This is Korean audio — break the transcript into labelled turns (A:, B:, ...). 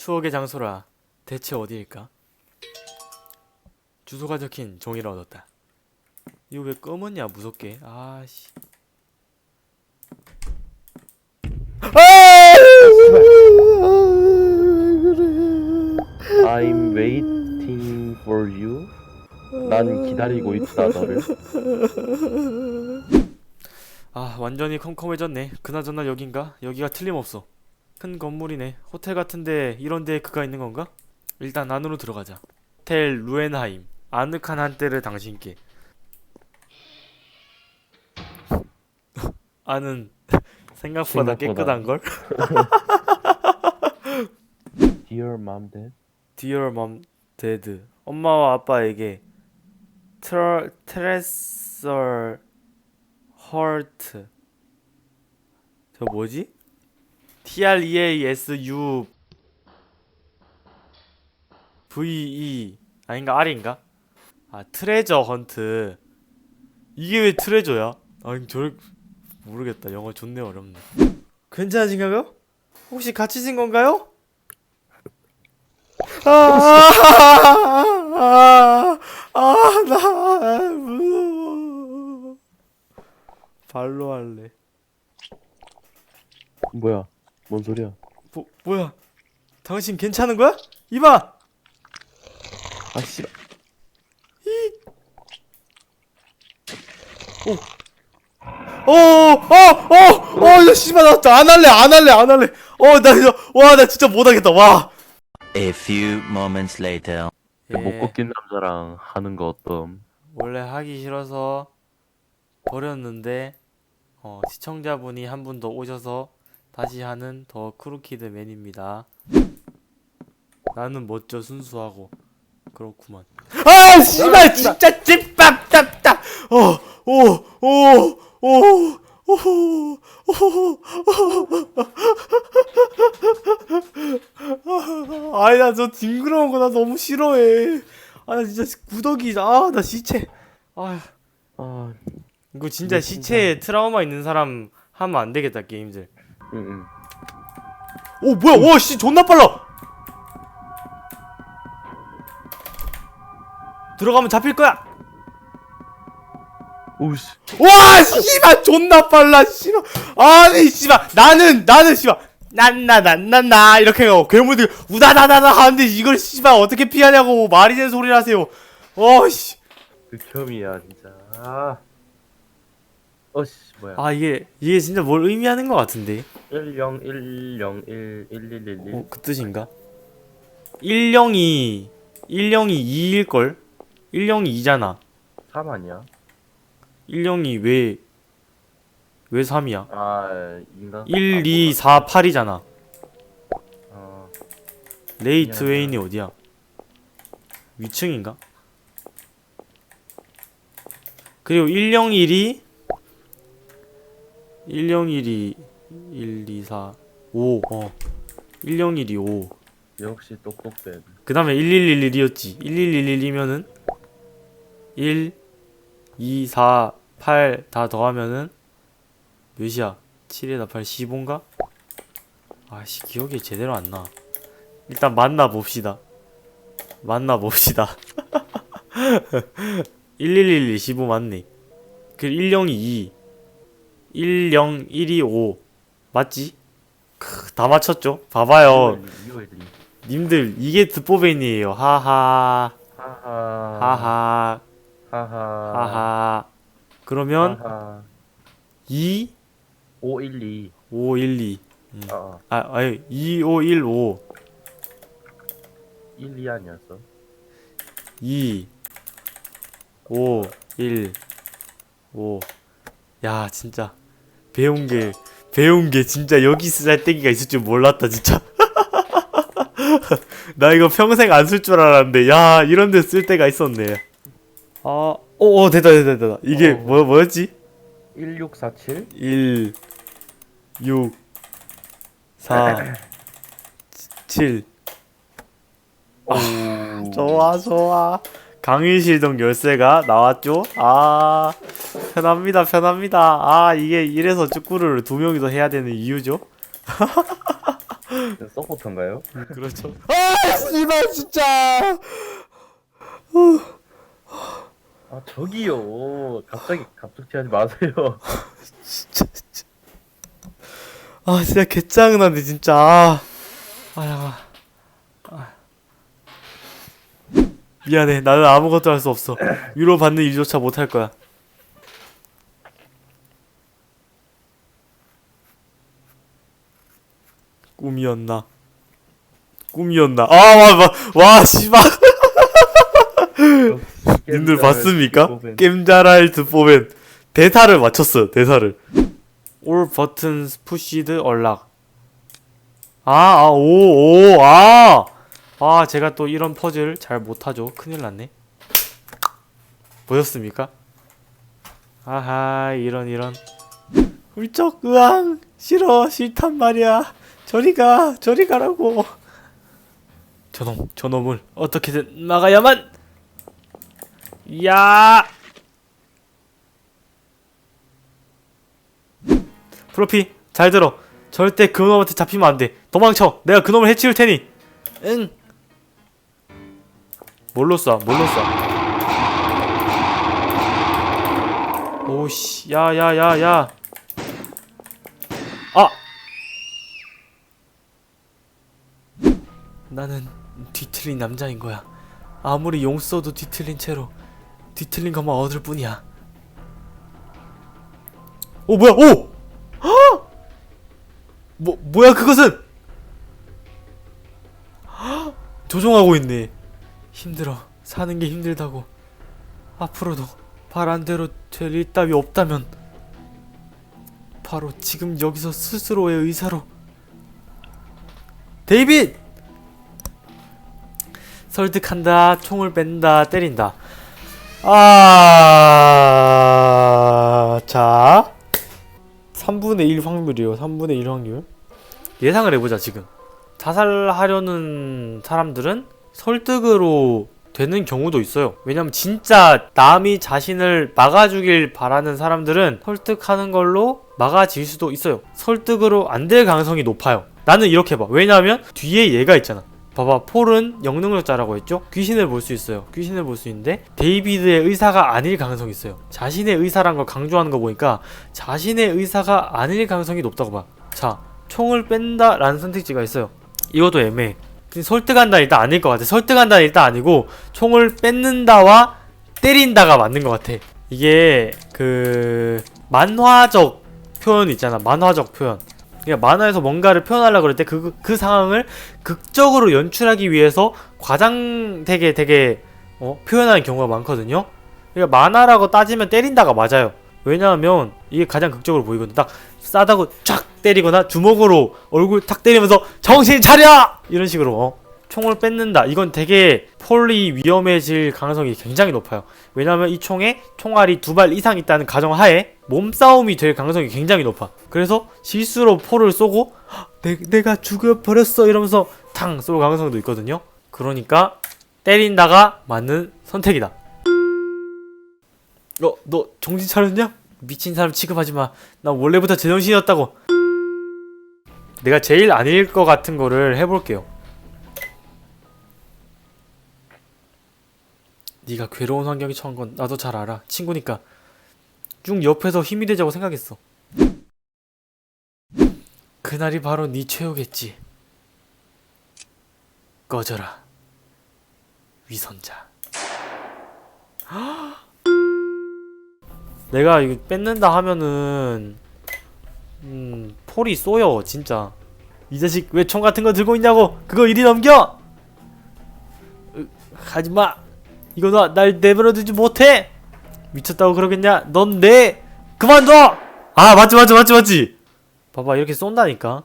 A: 추억의 장소라 대체 어디일까? 주소가 적힌 종이를 얻었다. 이거 왜 검었냐 무섭게. 아씨.
B: I'm waiting for you. 난 기다리고 있다 너를.
A: 아 완전히 컴컴해졌네. 그나저나 여긴가? 여기가 틀림없어. 큰 건물이네. 호텔 같은데 이런 데에 그가 있는 건가? 일단 안으로 들어가자. 호텔 루엔하임. 아늑한 한때를 당신께. 아는 생각보다
B: 생각보다.
A: 깨끗한 걸?
B: Dear mom, dad.
A: Dear mom, dad. 엄마와 아빠에게 트러, 트레서 헐트 저 뭐지? T R E A S U V E 아닌가 R인가? 아 트레저 헌트 이게 왜 트레저야? 아니 저 모르겠다 영어 존내 어렵네 괜찮으신가요? 혹시 갇히신 건가요? 아, 아나 무서워. 발로 할래.
B: 뭐야? 뭔 소리야?
A: 뭐 뭐야? 당신 괜찮은 거야? 이봐.
B: 아 씨.
A: 어, 어 어어어 야 씨발 나안 할래 안 할래 안 할래. 어 나 이거 와 나 진짜 못 하겠다 와.
C: A few moments later.
A: 예.
B: 못 걷긴 남자랑 하는 거 어떤?
A: 원래 하기 싫어서 버렸는데 어, 시청자분이 한 분 더 오셔서 다시 하는 더 크루키드 맨입니다. 나는 멋져 순수하고 그렇구만. 아 씨발 진짜 찐밥 답답. 어오오오오 아니 나 저 징그러운 거 나 너무 싫어해. 아 나 진짜 구더기 아나 시체. 아
B: 아,
A: 이거 진짜- 시체에 트라우마 있는 사람 하면 안 되겠다 게임들.
B: 응, 응.
A: 오 뭐야 와씨 존나 빨라. 들어가면 잡힐 거야.
B: 오씨.
A: 와 씨발 존나 빨라 씨발 아니 씨발 나는 나는 씨발 난나난난나 이렇게 하고 괴물들 우다다다다 하는데 이걸 씨발 어떻게 피하냐고 말이 되는 소리를 하세요 어씨
B: 극혐이야 진짜. 아. 어씨 뭐야?
A: 아 이게 이게 진짜 뭘 의미하는 것 같은데
B: 1010111111.
A: 어그 뜻인가 102 102 2일 걸 102 2잖아
B: 3 아니야?
A: 102왜왜 3이야
B: 아, 인가?
A: 1 2 4 8이잖아
B: 아,
A: 레이트
B: 미안하다.
A: 웨인이 어디야? 위층인가? 그리고 101이 101이 1 2 4 5 어. 101이 5.
B: 역시 똑똑된.
A: 그다음에 1111이었지. 1111이면은 1 2 4 8 다 더하면은 몇이야? 7에다 8 15인가? 아씨 기억이 제대로 안 나. 일단 만나 봅시다. 만나 봅시다. 1111 15 맞네. 그 102 101이 5 맞지? 크, 다 맞췄죠? 봐봐요.
B: 251.
A: 님들 이게 듣보벤이에요. 하하
B: 하하.
A: 하하
B: 하하.
A: 하하. 그러면
B: 하하.
A: 2
B: 512.
A: 5 1 2.
B: 아,
A: 아, 아니 2 5 1 5
B: 1, 2 아니었어?
A: 2 5 1 5. 야, 진짜 배운 게 배운 게 진짜 여기 쓸데기가 있을 줄 몰랐다, 진짜. 나 이거 평생 안 쓸 줄 알았는데 야, 이런 데 쓸 때가 있었네. 아, 어, 어 됐다, 됐다, 됐다. 이게
B: 어.
A: 뭐 뭐였지?
B: 1647?
A: 1 6 4 7
B: 오.
A: 좋아 좋아 강의실동 열쇠가 나왔죠? 아 편합니다 편합니다 아 이게 이래서 축구를 두 명이서 해야 되는 이유죠?
B: 서포터인가요?
A: 그렇죠. 아 씨발 진짜.
B: 아 저기요. 갑자기 갑툭튀 하지 마세요.
A: 진짜 진짜. 아 진짜 개짱나네 진짜. 아, 아야. 아. 미안해. 나는 아무것도 할 수 없어. 위로 받는 일조차 못할 거야. 꿈이었나? 꿈이었나? 아, 와, 와, 와, 씨발. 님들 봤습니까? 게임자랄드 포맨 대사를 맞췄어요 대사를 All buttons pushed unlock 아, 아, 오, 오, 아! 아, 제가 또 이런 퍼즐 잘 못하죠. 큰일 났네. 보셨습니까? 아하, 이런, 이런. 훌쩍, 으앙! 싫어, 싫단 말이야. 저리 가, 저리 가라고. 저놈, 저놈을 어떻게든 막아야만! 야! 프로피 잘 들어 절대 그놈한테 잡히면 안돼 도망쳐 내가 그놈을 해치울 테니 응 뭘로 쏴? 뭘로 쏴? 오씨 야 야 야 야. 아! 나는 뒤틀린 남자인 거야. 아무리 용 써도 뒤틀린 채로 뒤틀린 것만 얻을 뿐이야. 오 뭐야? 오! 뭐 뭐야 그것은? 헉! 조종하고 있네. 힘들어. 사는 게 힘들다고. 앞으로도 바란 대로 될 일 따위 없다면 바로 지금 여기서 스스로의 의사로 데이빗 설득한다 총을 뺀다 때린다 아 자 3분의 1 확률이요. 3분의 1 확률. 예상을 해보자, 지금. 자살하려는 사람들은 설득으로 되는 경우도 있어요. 왜냐면 진짜 남이 자신을 막아주길 바라는 사람들은 설득하는 걸로 막아질 수도 있어요. 설득으로 안 될 가능성이 높아요. 나는 이렇게 봐. 왜냐하면 뒤에 얘가 있잖아. 봐봐 폴은 영능력자라고 했죠? 귀신을 볼 수 있어요 귀신을 볼 수 있는데 데이비드의 의사가 아닐 가능성이 있어요 자신의 의사란 걸 강조하는 거 보니까 자신의 의사가 아닐 가능성이 높다고 봐자 총을 뺀다 라는 선택지가 있어요 이것도 애매해 설득한다 일단 아닐 것 같아 설득한다 일단 아니고 총을 뺏는다와 때린다가 맞는 것 같아 이게 그 만화적 표현 있잖아 만화적 표현 그러니까 만화에서 뭔가를 표현하려고 그럴 때그그 상황을 극적으로 연출하기 위해서 과장되게 되게 어, 표현하는 경우가 많거든요. 그러니까 만화라고 따지면 때린다가 맞아요. 왜냐하면 이게 가장 극적으로 보이거든. 딱 싸다고 쫙 때리거나 주먹으로 얼굴 탁 때리면서 정신 차려! 이런 식으로 어, 총을 뺏는다. 이건 되게 폴이 위험해질 가능성이 굉장히 높아요. 왜냐하면 이 총에 총알이 두 발 이상 있다는 가정하에 몸싸움이 될 가능성이 굉장히 높아. 그래서 실수로 폴을 쏘고 "헉, 내, 내가 죽여버렸어 이러면서 탕 쏠 가능성도 있거든요. 그러니까 때린다가 맞는 선택이다. 어, 너 정신 차렸냐? 미친 사람 취급하지 마. 나 원래부터 제정신이었다고. 내가 제일 아닐 것 같은 거를 해볼게요. 네가 괴로운 환경에 처한 건 나도 잘 알아. 친구니까 쭉 옆에서 힘이 되자고 생각했어. 그날이 바로 네 최후겠지. 꺼져라. 위선자. 내가 이거 뺏는다 하면은 음 폴이 쏘여 진짜. 이 자식 왜 총 같은 거 들고 있냐고. 그거 이리 넘겨! 으, 하지마! 이거 나, 날 내버려두지 못해! 미쳤다고 그러겠냐? 넌 내! 그만둬! 아 맞지 맞지 맞지 맞지! 봐봐 이렇게 쏜다니까